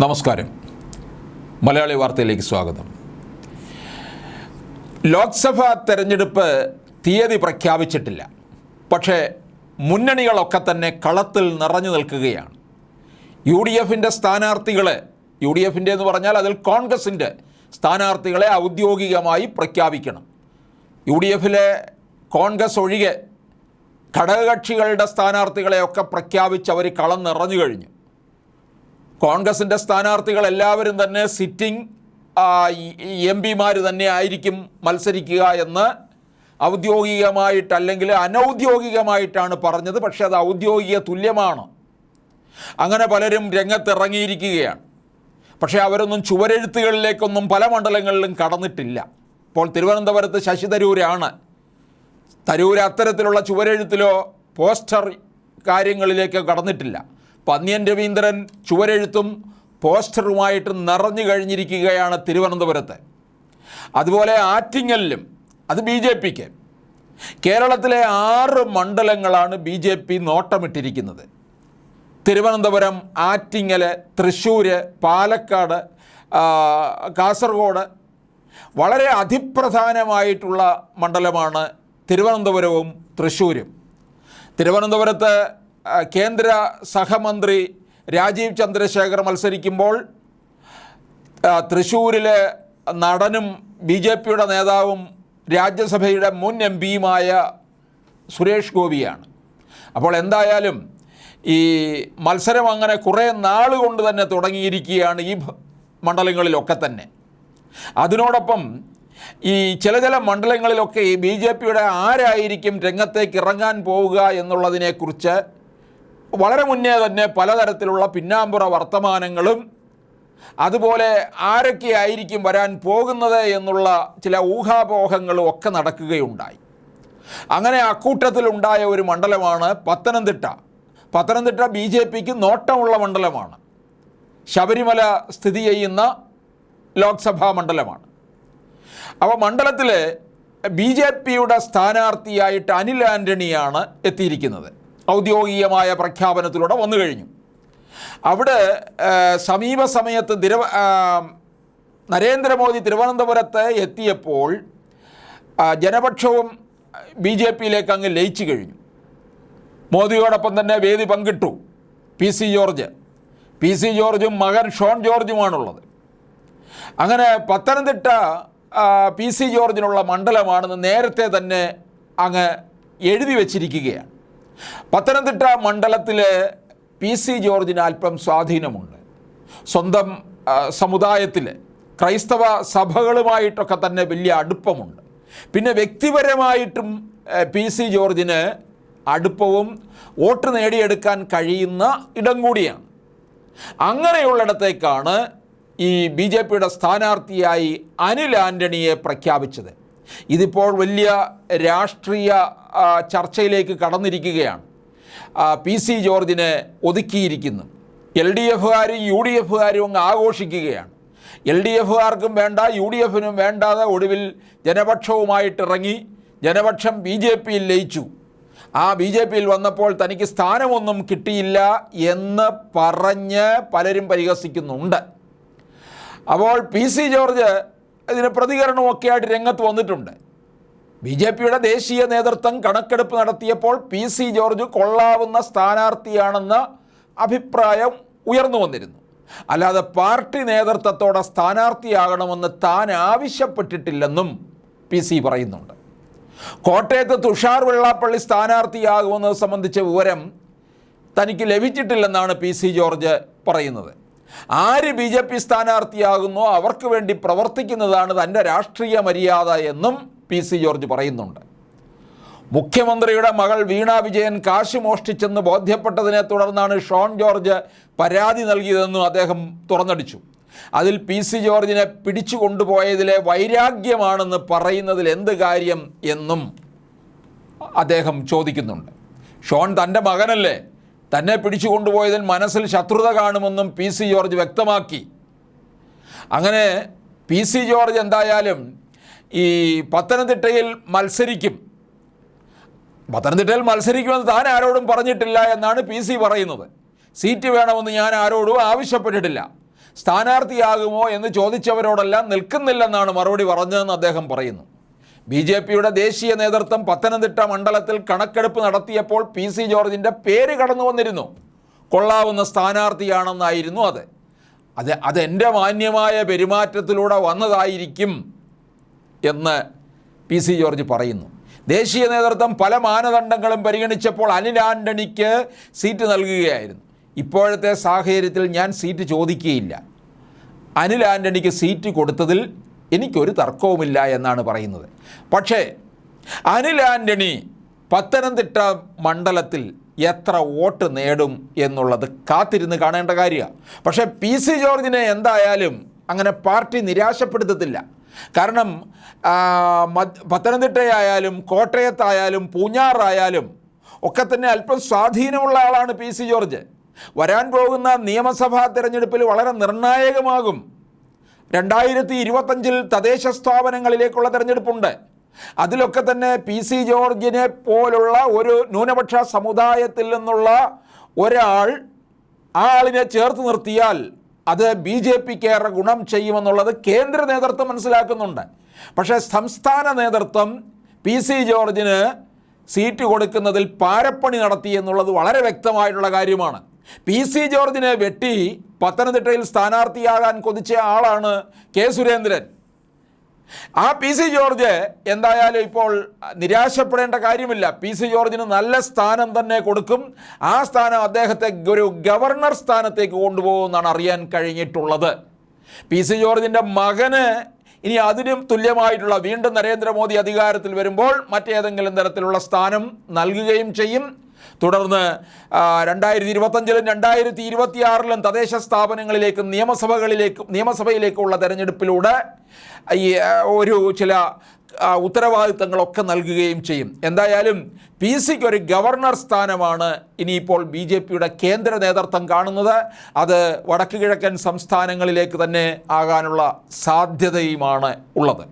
നമസ്കാരം. മലയാളി വാർത്തയിലേക്ക് സ്വാഗതം. ലോക്സഭാ തെരഞ്ഞെടുപ്പ് തീയതി പ്രഖ്യാപിച്ചിട്ടില്ല. പക്ഷേ മുന്നണികളൊക്കെ തന്നെ കളത്തിൽ നിറഞ്ഞു നിൽക്കുകയാണ്. യു ഡി എഫിന്റെ സ്ഥാനാർത്ഥികളെ യു ഡി എഫിന്റെ എന്ന് പറഞ്ഞാൽ അതിൽ കോൺഗ്രസിന്റെ സ്ഥാനാർത്ഥികളെ ഔദ്യോഗികമായി പ്രഖ്യാപിക്കണം. യു ഡി എഫിലെ കോൺഗ്രസ് ഒഴികെ ഘടകകക്ഷികളുടെ സ്ഥാനാർത്ഥികളെയൊക്കെ പ്രഖ്യാപിച്ച് അവർ കളം നിറഞ്ഞു കഴിഞ്ഞു. കോൺഗ്രസിന്റെ സ്ഥാനാർത്ഥികൾ എല്ലാവരും തന്നെ സിറ്റിംഗ് എം പിമാർ തന്നെ ആയിരിക്കും മത്സരിക്കുക എന്ന് ഔദ്യോഗികമായിട്ട് അല്ലെങ്കിൽ അനൗദ്യോഗികമായിട്ടാണ് പറഞ്ഞത്. പക്ഷേ അത് ഔദ്യോഗിക തുല്യമാണ്. അങ്ങനെ പലരും രംഗത്തിറങ്ങിയിരിക്കുകയാണ്. പക്ഷേ അവരൊന്നും ചുവരെഴുത്തുകളിലേക്കൊന്നും പല മണ്ഡലങ്ങളിലും കടന്നിട്ടില്ല. ഇപ്പോൾ തിരുവനന്തപുരത്ത് ശശി തരൂരാണ്. തരൂർ അത്തരത്തിലുള്ള ചുവരെഴുത്തിലോ പോസ്റ്റർ കാര്യങ്ങളിലേക്കോ കടന്നിട്ടില്ല. പന്ന്യൻ രവീന്ദ്രൻ ചുവരെഴുത്തും പോസ്റ്ററുമായിട്ട് നിറഞ്ഞു കഴിഞ്ഞിരിക്കുകയാണ് തിരുവനന്തപുരത്ത്. അതുപോലെ ആറ്റിങ്ങലിലും അത് ബി ജെ പിക്ക്. കേരളത്തിലെ ആറ് മണ്ഡലങ്ങളാണ് ബി ജെ പി നോട്ടമിട്ടിരിക്കുന്നത്. തിരുവനന്തപുരം ആറ്റിങ്ങൽ തൃശ്ശൂർ പാലക്കാട് കാസർഗോഡ് വളരെ അതിപ്രധാനമായിട്ടുള്ള മണ്ഡലമാണ് തിരുവനന്തപുരവും തൃശ്ശൂരും. തിരുവനന്തപുരത്ത് കേന്ദ്ര സഹമന്ത്രി രാജീവ് ചന്ദ്രശേഖർ മത്സരിക്കുമ്പോൾ തൃശ്ശൂരിലെ നടനും ബി ജെ പിയുടെ നേതാവും രാജ്യസഭയുടെ മുൻ എം പിയുമായ സുരേഷ് ഗോപിയാണ്. അപ്പോൾ എന്തായാലും ഈ മത്സരം അങ്ങനെ കുറേ നാൾ കൊണ്ട് തന്നെ തുടങ്ങിയിരിക്കുകയാണ് ഈ മണ്ഡലങ്ങളിലൊക്കെ തന്നെ. അതിനോടൊപ്പം ഈ ചില ചില മണ്ഡലങ്ങളിലൊക്കെ ബി ജെ പിയുടെ ആരായിരിക്കും രംഗത്തേക്ക് ഇറങ്ങാൻ പോവുക എന്നുള്ളതിനെക്കുറിച്ച് വളരെ മുന്നേ തന്നെ പലതരത്തിലുള്ള പിന്നാമ്പുറ വർത്തമാനങ്ങളും അതുപോലെ ആരൊക്കെ ആയിരിക്കും വരാൻ പോകുന്നത് എന്നുള്ള ചില ഊഹാപോഹങ്ങളും ഒക്കെ നടക്കുകയുണ്ടായി. അങ്ങനെ അക്കൂട്ടത്തിലുണ്ടായ ഒരു മണ്ഡലമാണ് പത്തനംതിട്ട. പത്തനംതിട്ട ബി ജെ പിക്ക് നോട്ടമുള്ള മണ്ഡലമാണ്. ശബരിമല സ്ഥിതി ചെയ്യുന്ന ലോക്സഭാ മണ്ഡലമാണ്. അപ്പോൾ മണ്ഡലത്തിൽ ബി ജെ പിയുടെ സ്ഥാനാർത്ഥിയായിട്ട് അനിൽ ആന്റണിയാണ് എത്തിയിരിക്കുന്നത്. ഔദ്യോഗികമായ പ്രഖ്യാപനത്തിലൂടെ വന്നു കഴിഞ്ഞു. അവിടെ സമീപ സമയത്ത് തിരുവ നരേന്ദ്രമോദി തിരുവനന്തപുരത്ത് എത്തിയപ്പോൾ ജനപക്ഷവും ബി ജെ പിയിലേക്ക് അങ്ങ് ലയിച്ചു കഴിഞ്ഞു. മോദിയോടൊപ്പം തന്നെ വേദി പങ്കിട്ടു P C George. P C ജോർജും മകൻ ഷോൺ ജോർജുമാണുള്ളത്. അങ്ങനെ പത്തനംതിട്ട പി സി ജോർജിനുള്ള മണ്ഡലമാണെന്ന് നേരത്തെ തന്നെ അങ്ങ് എഴുതി വച്ചിരിക്കുകയാണ്. പത്തനംതിട്ട മണ്ഡലത്തിൽ പി സി ജോർജിന് അല്പം സ്വാധീനമുണ്ട്. സ്വന്തം സമുദായത്തിൽ ക്രൈസ്തവ സഭകളുമായിട്ടൊക്കെ തന്നെ വലിയ അടുപ്പമുണ്ട്. പിന്നെ വ്യക്തിപരമായിട്ടും പി സി ജോർജിന് അടുപ്പവും വോട്ട് നേടിയെടുക്കാൻ കഴിയുന്ന ഇടം കൂടിയാണ്. അങ്ങനെയുള്ളിടത്തേക്കാണ് ഈ ബി ജെ പിയുടെ സ്ഥാനാർത്ഥിയായി അനിൽ ആന്റണിയെ പ്രഖ്യാപിച്ചത്. ഇതിപ്പോൾ വലിയ രാഷ്ട്രീയ ചർച്ചയിലേക്ക് കടന്നിരിക്കുകയാണ്. പി സി ജോർജിനെ ഒതുക്കിയിരിക്കുന്നു. എൽ ഡി എഫുകാരും യു ഡി എഫുകാരും അങ്ങ് ആഘോഷിക്കുകയാണ്. എൽ ഡി എഫുകാർക്കും വേണ്ട യു ഡി എഫിനും വേണ്ടാതെ ഒടുവിൽ ജനപക്ഷവുമായിട്ടിറങ്ങി ജനപക്ഷം ബി ജെ പിയിൽ ലയിച്ചു. ആ ബി ജെ പിയിൽ വന്നപ്പോൾ തനിക്ക് സ്ഥാനമൊന്നും കിട്ടിയില്ല എന്ന് പറഞ്ഞ് പലരും പരിഹസിക്കുന്നുണ്ട്. അപ്പോൾ പി സി ജോർജ് ഇതിന് പ്രതികരണമൊക്കെ ആയിട്ട് രംഗത്ത് വന്നിട്ടുണ്ട്. ബി ജെ പിയുടെ ദേശീയ നേതൃത്വം കണക്കെടുപ്പ് നടത്തിയപ്പോൾ പി സി ജോർജ് കൊള്ളാവുന്ന സ്ഥാനാർത്ഥിയാണെന്ന അഭിപ്രായം ഉയർന്നു വന്നിരുന്നു. അല്ലാതെ പാർട്ടി നേതൃത്വത്തോടെ സ്ഥാനാർത്ഥിയാകണമെന്ന് താൻ ആവശ്യപ്പെട്ടിട്ടില്ലെന്നും പി സി പറയുന്നുണ്ട്. കോട്ടയത്ത് തുഷാർ വെള്ളാപ്പള്ളി സ്ഥാനാർത്ഥിയാകുമെന്നത് സംബന്ധിച്ച വിവരം തനിക്ക് ലഭിച്ചിട്ടില്ലെന്നാണ് പി സി ജോർജ് പറയുന്നത്. ആര് ബി ജെ പി സ്ഥാനാർത്ഥിയാകുന്നോ അവർക്ക് വേണ്ടി പ്രവർത്തിക്കുന്നതാണ് തന്റെ രാഷ്ട്രീയ മര്യാദ എന്നും പി സി ജോർജ് പറയുന്നുണ്ട്. മുഖ്യമന്ത്രിയുടെ മകൾ വീണ വിജയൻ കാശ് മോഷ്ടിച്ചെന്ന് ബോധ്യപ്പെട്ടതിനെ തുടർന്നാണ് ഷോൺ ജോർജ് പരാതി നൽകിയതെന്നും അദ്ദേഹം തുറന്നടിച്ചു. അതിൽ പി സി ജോർജിനെ പിടിച്ചു കൊണ്ടുപോയതിലെ വൈരാഗ്യമാണെന്ന് പറയുന്നതിൽ എന്ത് കാര്യം എന്നും അദ്ദേഹം ചോദിക്കുന്നുണ്ട്. ഷോൺ തന്റെ മകനല്ലേ? തന്നെ പിടിച്ചു കൊണ്ടുപോയതിൽ മനസ്സിൽ ശത്രുത കാണുമെന്നും പി സി ജോർജ് വ്യക്തമാക്കി. അങ്ങനെ പി സി ജോർജ് എന്തായാലും ഈ പത്തനംതിട്ടയിൽ മത്സരിക്കും. പത്തനംതിട്ടയിൽ മത്സരിക്കുമെന്ന് താൻ ആരോടും പറഞ്ഞിട്ടില്ല എന്നാണ് പി സി പറയുന്നത്. സീറ്റ് വേണമെന്ന് ഞാൻ ആരോടും ആവശ്യപ്പെട്ടിട്ടില്ല. സ്ഥാനാർത്ഥിയാകുമോ എന്ന് ചോദിച്ചവരോടെല്ലാം നിൽക്കുന്നില്ലെന്നാണ് മറുപടി പറഞ്ഞതെന്ന് അദ്ദേഹം പറയുന്നു. ബി ജെ പിയുടെ ദേശീയ നേതൃത്വം പത്തനംതിട്ട മണ്ഡലത്തിൽ കണക്കെടുപ്പ് നടത്തിയപ്പോൾ പി സി ജോർജിന്റെ പേര് കടന്നു വന്നിരുന്നു. കൊള്ളാവുന്ന സ്ഥാനാർത്ഥിയാണെന്നായിരുന്നു അത്. അത് അതെന്റെ മാന്യമായ പെരുമാറ്റത്തിലൂടെ വന്നതായിരിക്കും എന്ന് പി സി ജോർജ് പറയുന്നു. ദേശീയ നേതൃത്വം പല മാനദണ്ഡങ്ങളും പരിഗണിച്ചപ്പോൾ അനിൽ ആന്റണിക്ക് സീറ്റ് നൽകുകയായിരുന്നു. ഇപ്പോഴത്തെ സാഹചര്യത്തിൽ ഞാൻ സീറ്റ് ചോദിക്കുകയില്ല. അനിൽ ആന്റണിക്ക് സീറ്റ് കൊടുത്തതിൽ എനിക്കൊരു തർക്കവുമില്ല എന്നാണ് പറയുന്നത്. പക്ഷേ അനിൽ ആന്റണി പത്തനംതിട്ട മണ്ഡലത്തിൽ എത്ര വോട്ട് നേടും എന്നുള്ളത് കാത്തിരുന്ന് കാണേണ്ട കാര്യമാണ് പക്ഷേ പി സി ജോർജിനെ എന്തായാലും അങ്ങനെ പാർട്ടി നിരാശപ്പെടുത്തത്തില്ല. കാരണം പത്തനംതിട്ടയായാലും കോട്ടയത്തായാലും പൂഞ്ഞാറായാലും ഒക്കെ തന്നെ അല്പം സ്വാധീനമുള്ള ആളാണ് പി സി ജോർജ്. വരാൻ പോകുന്ന നിയമസഭാ തിരഞ്ഞെടുപ്പിൽ വളരെ നിർണായകമാകും. രണ്ടായിരത്തി ഇരുപത്തഞ്ചിൽ തദ്ദേശ സ്ഥാപനങ്ങളിലേക്കുള്ള തെരഞ്ഞെടുപ്പുണ്ട്. അതിലൊക്കെ തന്നെ പി സി ജോർജിനെ പോലുള്ള ഒരു ന്യൂനപക്ഷ സമുദായത്തിൽ നിന്നുള്ള ഒരാൾ ആ ആളിനെ ചേർത്ത് നിർത്തിയാൽ അത് ബി ജെ പിക്ക് ഏറെ ഗുണം ചെയ്യുമെന്നുള്ളത് കേന്ദ്ര നേതൃത്വം മനസ്സിലാക്കുന്നുണ്ട്. പക്ഷേ സംസ്ഥാന നേതൃത്വം പി സി ജോർജിന് സീറ്റ് കൊടുക്കുന്നതിൽ പാരപ്പണി നടത്തി എന്നുള്ളത് വളരെ വ്യക്തമായിട്ടുള്ള കാര്യമാണ്. പി സി ജോർജിനെ വെട്ടി പത്തനംതിട്ടയിൽ സ്ഥാനാർത്ഥിയാകാൻ കൊതിച്ച ആളാണ് കെ സുരേന്ദ്രൻ. ആ പി സി ജോർജ് എന്തായാലും ഇപ്പോൾ നിരാശപ്പെടേണ്ട കാര്യമില്ല. പി സി ജോർജിന് നല്ല സ്ഥാനം തന്നെ കൊടുക്കും. ആ സ്ഥാനം അദ്ദേഹത്തെ ഒരു ഗവർണർ സ്ഥാനത്തേക്ക് കൊണ്ടുപോകുമെന്നാണ് അറിയാൻ കഴിഞ്ഞിട്ടുള്ളത്. പി സി ജോർജിന്റെ മകന് ഇനി അതിനും തുല്യമായിട്ടുള്ള വീണ്ടും നരേന്ദ്രമോദി അധികാരത്തിൽ വരുമ്പോൾ മറ്റേതെങ്കിലും തരത്തിലുള്ള സ്ഥാനം നൽകുകയും ചെയ്യും. തുടർന്ന് രണ്ടായിരത്തി ഇരുപത്തഞ്ചിലും രണ്ടായിരത്തി ഇരുപത്തിയാറിലും തദ്ദേശ സ്ഥാപനങ്ങളിലേക്കും നിയമസഭകളിലേക്കും നിയമസഭയിലേക്കുള്ള തെരഞ്ഞെടുപ്പിലൂടെ ഈ ഒരു ചില ഉത്തരവാദിത്തങ്ങളൊക്കെ നൽകുകയും ചെയ്യും. എന്തായാലും പി സിക്ക് ഒരു ഗവർണർ സ്ഥാനമാണ് ഇനിയിപ്പോൾ ബി ജെ പിയുടെ കേന്ദ്ര നേതൃത്വം കാണുന്നത്. അത് വടക്ക് കിഴക്കൻ സംസ്ഥാനങ്ങളിലേക്ക് തന്നെ ആകാനുള്ള സാധ്യതയുമാണ് ഉള്ളത്.